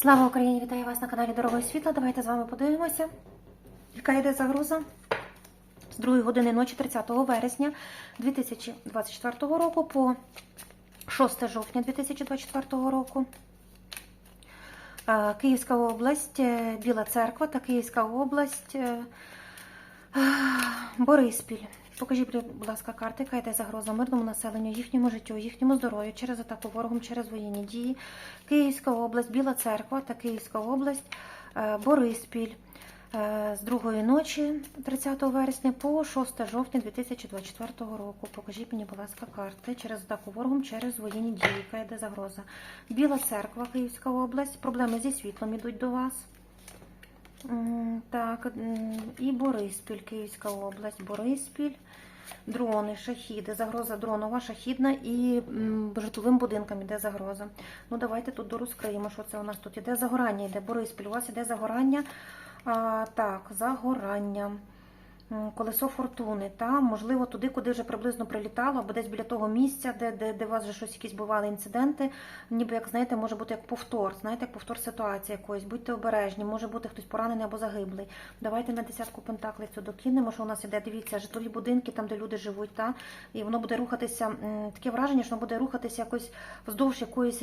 Слава Україні! Вітаю вас на каналі Дорогою Світла. Давайте з вами подивимося, яка йде загроза з 2 години ночі 30 вересня 2024 року по 6 жовтня 2024 року. Е, Київська область, е, Біла Церква та Київська область, е, Бориспіль. Покажіть, будь ласка, карти, яка йде загроза мирному населенню, їхньому життю, їхньому здоров'ю через атаку ворогом, через воєнні дії. Київська область, Біла Церква та Київська область, е, Бориспіль е, з другої ночі 30 вересня по 6 жовтня 2024 року. Покажіть мені, будь ласка, карти через атаку ворогом, через воєнні дії, яка йде загроза. Біла Церква, Київська область, проблеми зі світлом ідуть до вас. Так, і Бориспіль, Київська область, Бориспіль, дрони, шахіди, загроза дронова, шахідна і житловим будинкам іде загроза. Ну, давайте тут дорозкриємо, що це у нас тут іде. Загорання іде Бориспіль, у вас іде загорання. А, так, загорання. Колесо фортуни, та можливо туди, куди вже приблизно прилітало, або десь біля того місця, де, де, де у вас вже щось якісь бували інциденти. Ніби як знаєте, може бути як повтор, знаєте, як повтор ситуації якоїсь. Будьте обережні, може бути хтось поранений або загиблий. Давайте на десятку пентаклів цю докинемо, що у нас іде. Дивіться, житлові будинки, там де люди живуть, та і воно буде рухатися. Таке враження, що воно буде рухатися якось вздовж якоїсь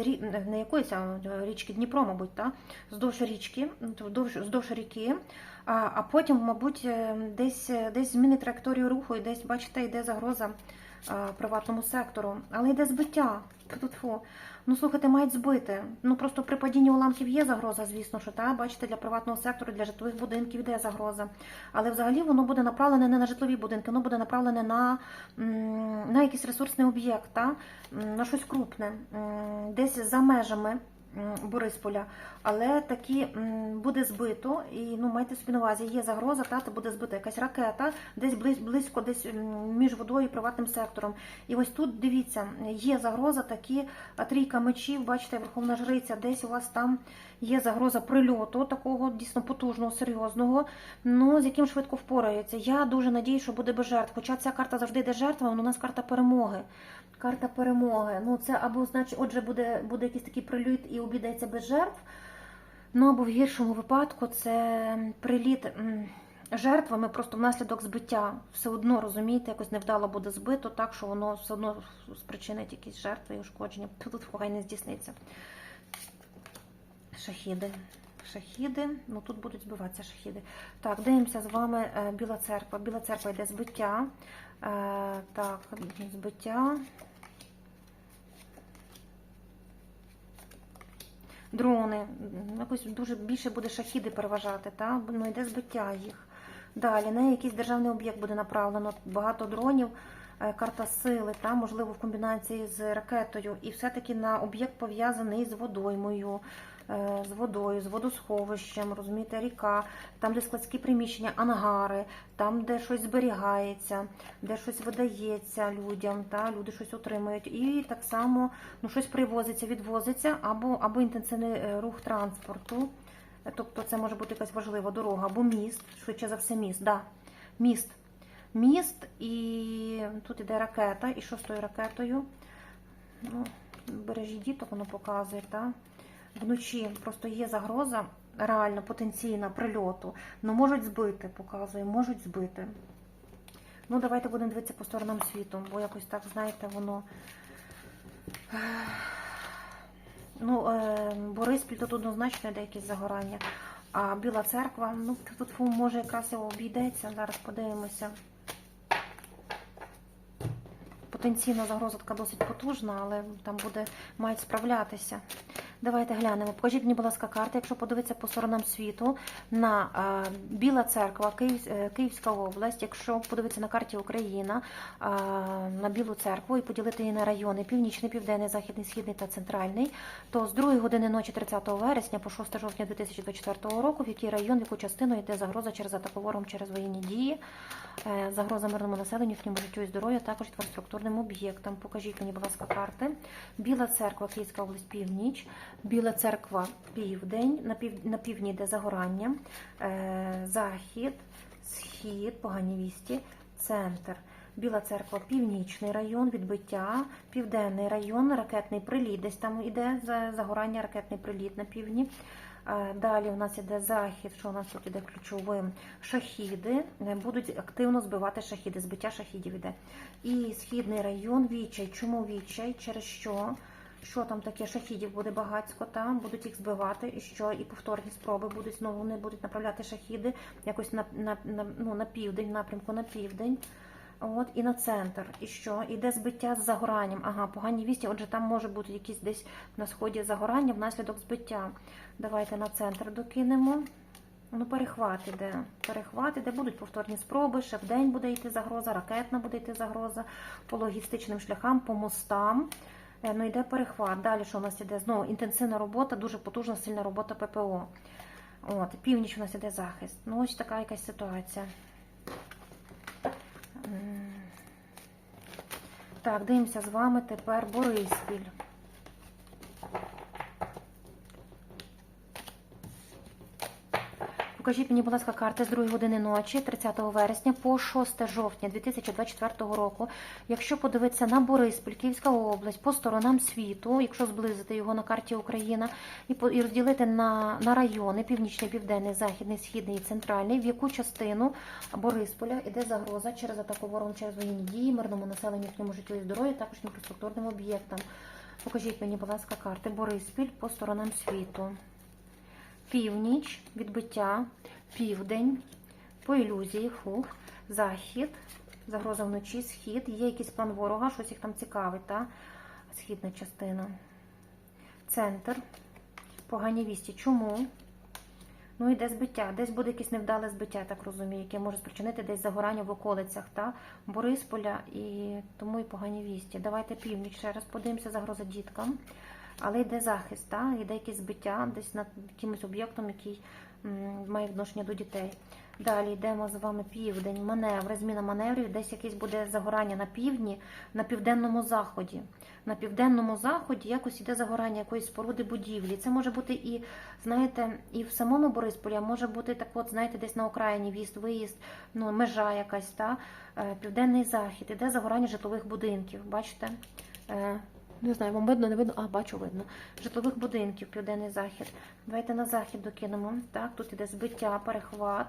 не якоїсь а річки Дніпро, мабуть, та вздовж річки, вздовж, вздовж ріки. А, а потім, мабуть, е, десь десь змінить траєкторію руху, і десь, бачите, йде загроза а, приватному сектору. Але йде збиття. Тьфу-тьфу. Ну, слухайте, мають збити. Ну просто при падінні уламків є загроза, звісно, що та бачите, для приватного сектору, для житлових будинків йде загроза. Але взагалі воно буде направлене не на житлові будинки, воно буде направлене на, на якийсь ресурсний об'єкт, на щось крупне, десь за межами. Борисполя, але такі буде збито, і ну майте собі на увазі, є загроза, та, буде збита якась ракета, десь близь- близько, десь між водою і приватним сектором. І ось тут дивіться, є загроза, такі трійка мечів, бачите, Верховна Жриця, десь у вас там є загроза прильоту, такого дійсно потужного, серйозного, ну з яким швидко впорається. Я дуже надію, що буде без жертв. Хоча ця карта завжди йде жертва, але у нас карта перемоги. Карта перемоги. Ну це або значить, отже, буде, буде якийсь такий прильот і обійдеться без жертв. Ну або в гіршому випадку це приліт жертвами просто внаслідок збиття. Все одно розумієте, якось невдало буде збито, так що воно все одно спричинить якісь жертви і ушкодження. Тут хай не здійсниться. Шахіди. Шахіди, ну тут будуть збиватися шахіди. Так, дивимося з вами е, Біла церква. Біла церква йде збиття. Е, так, збиття. Дрони. Якось дуже більше буде шахіди переважати, та? ну йде збиття їх. Далі на якийсь державний об'єкт буде направлено багато дронів, е, карта сили, та, можливо, в комбінації з ракетою. І все-таки на об'єкт пов'язаний з водоймою, з водою, з водосховищем, розумієте, ріка, там, де складські приміщення, ангари, там, де щось зберігається, де щось видається людям, та, люди щось отримують. І так само ну, щось привозиться, відвозиться, або, або інтенсивний е, рух транспорту. Е, Тобто це може бути якась важлива дорога, або міст, швидше за все, міст. Да. Міст. Міст, і тут іде ракета, і що з тою ракетою? Ну, бережі діток воно показує, та? Вночі просто є загроза, реально потенційна прильоту. Ну можуть збити, показує, можуть збити. Ну, давайте будемо дивитися по сторонам світу, бо якось так, знаєте, воно. Ну, е, Бориспіль тут однозначно йде якесь загорання. А Біла церква, ну тут може якраз його обійдеться. Зараз подивимося. Потенційна загроза така досить потужна, але там буде мають справлятися. Давайте глянемо. Покажіть мені, будь ласка, карти, якщо подивитися по сторонам світу на е, Біла церква, Київ, е, Київська область, якщо подивитися на карті Україна е, на Білу церкву і поділити її на райони Північний, Південний, Західний, Східний та Центральний, то з 2 години ночі 30 вересня по 6 жовтня 2024 року, в який район, в яку частину йде загроза через атаку ворогом через воєнні дії, е, загроза мирному населенню, їхньому життю і здоров'ю, також інфраструктурним об'єктам. Покажіть мені, будь ласка, карти. Біла церква, Київська область, північ, Біла церква, південь, на, пів, на півдні йде загорання, е, захід, схід, погані вісті, центр. Біла церква, північний район, відбиття, південний район, ракетний приліт. Десь там іде загорання, ракетний приліт на півдні. Далі у нас іде захід, що у нас тут іде ключовим. Шахіди Е, будуть активно збивати шахіди, збиття шахідів іде. І східний район, відчай. Чому відчай? Через що? Що там таке? Шахідів буде багатько, там будуть їх збивати, і що і повторні спроби будуть знову вони будуть направляти шахіди якось на, на, на, ну, на південь, напрямку на південь. От, і на центр. І що? Іде збиття з загоранням. Ага, погані вісті. Отже, там може бути якісь десь на сході загорання внаслідок збиття. Давайте на центр докинемо. Ну, перехват іде. Перехват іде, будуть повторні спроби, ще в день буде йти загроза, ракетна буде йти загроза, по логістичним шляхам, по мостам. Е, Ну, йде перехват. Далі що у нас іде? Знову інтенсивна робота, дуже потужна, сильна робота ППО. От, північ у нас іде захист. Ну, ось така якась ситуація. Так, дивимося з вами тепер Бориспіль. Покажіть мені, будь ласка, карти з 2 години ночі, 30 вересня по 6 жовтня 2024 року. Якщо подивитися на Бориспіль, Київська область, по сторонам світу, якщо зблизити його на карті Україна, і, і розділити на, на райони північний, південний, західний, східний і центральний, в яку частину Борисполя іде загроза через атаку ворогом через воєнні дії, мирному населенню, їхньому життю і здоров'ю, також інфраструктурним об'єктам. Покажіть мені, будь ласка, карти Бориспіль по сторонам світу північ, відбиття, південь, по ілюзії, фух, захід, загроза вночі, схід, є якийсь план ворога, щось їх там цікавить, та? східна частина. Центр, погані вісті. Чому? Ну, йде збиття. Десь буде якесь невдале збиття, так розумію, яке може спричинити десь загорання в околицях та Борисполя і тому і погані вісті. Давайте північ ще раз подивимося, загроза діткам. Але йде захист, та? йде якесь збиття десь над якимось об'єктом, який має відношення до дітей. Далі йдемо з вами південь, маневри, зміна маневрів, десь якесь буде загорання на півдні, на південному заході. На південному заході якось іде загорання якоїсь споруди будівлі. Це може бути і, знаєте, і в самому Борисполі, а може бути так, от, знаєте, десь на окраїні в'їзд, виїзд, ну, межа якась, та? Е, південний захід, іде загорання житлових будинків. Бачите? Не знаю, вам видно, не видно, а бачу, видно. Житлових будинків, південний захід. Давайте на захід докинемо. Так, тут іде збиття, перехват.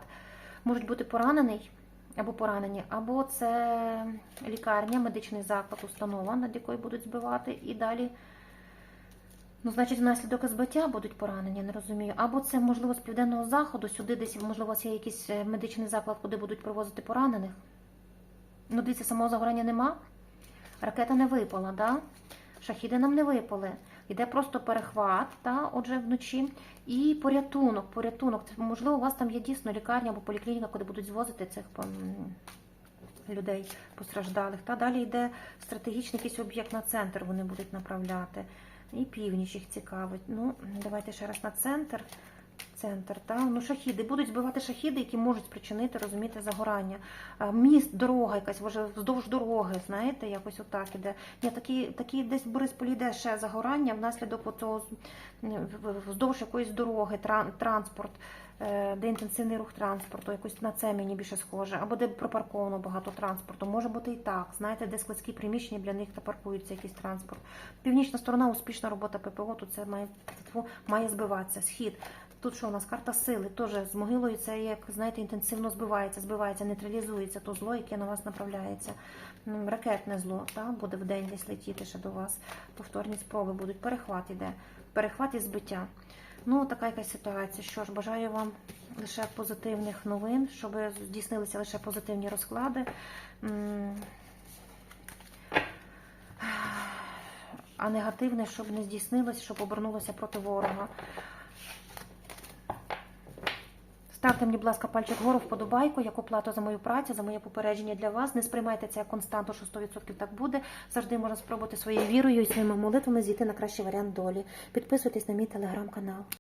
Можуть бути поранений або поранені, або це лікарня, медичний заклад, установа, над якою будуть збивати, і далі. Ну, значить, внаслідок збиття будуть поранені, не розумію. Або це, можливо, з південного заходу, сюди десь, можливо, у вас є якийсь е, медичний заклад, куди будуть привозити поранених. Ну, дивіться, самого загорання нема. Ракета не випала, да? Шахіди нам не випали. Йде просто перехват, та, отже, вночі. І порятунок, порятунок. Можливо, у вас там є дійсно лікарня або поліклініка, куди будуть звозити цих людей постраждалих. Та далі йде стратегічний якийсь об'єкт на центр, вони будуть направляти. І північ їх цікавить. Ну, давайте ще раз на центр. Центр, та ну шахіди будуть збивати шахіди, які можуть спричинити, розумієте, загорання. Міст, дорога якась, може, вздовж дороги, знаєте, якось отак іде. Ні, такі, такі десь Борисполі йде ще загорання внаслідок в- вздовж якоїсь дороги, транспорт, е, де інтенсивний рух транспорту, якось на це мені більше схоже, або де пропарковано багато транспорту. Може бути і так. Знаєте, де складські приміщення для них та паркується якийсь транспорт. Північна сторона, успішна робота ППО, тут це має, має збиватися. Схід. Тут що у нас карта сили, теж з могилою це як знаєте, інтенсивно збивається, збивається, нейтралізується то зло, яке на вас направляється. Ракетне зло, та, буде в день десь летіти ще до вас. Повторні спроби будуть. Перехват іде. Перехват і збиття. Ну, така якась ситуація. Що ж, бажаю вам лише позитивних новин, щоб здійснилися лише позитивні розклади. А негативне, щоб не здійснилось, щоб обернулося проти ворога. Ставте мені, будь ласка, пальчик вгору вподобайку, як оплату за мою працю, за моє попередження для вас. Не сприймайте це як константу, що 100% так буде. Завжди можна спробувати своєю вірою і своїми молитвами зійти на кращий варіант долі. Підписуйтесь на мій телеграм-канал.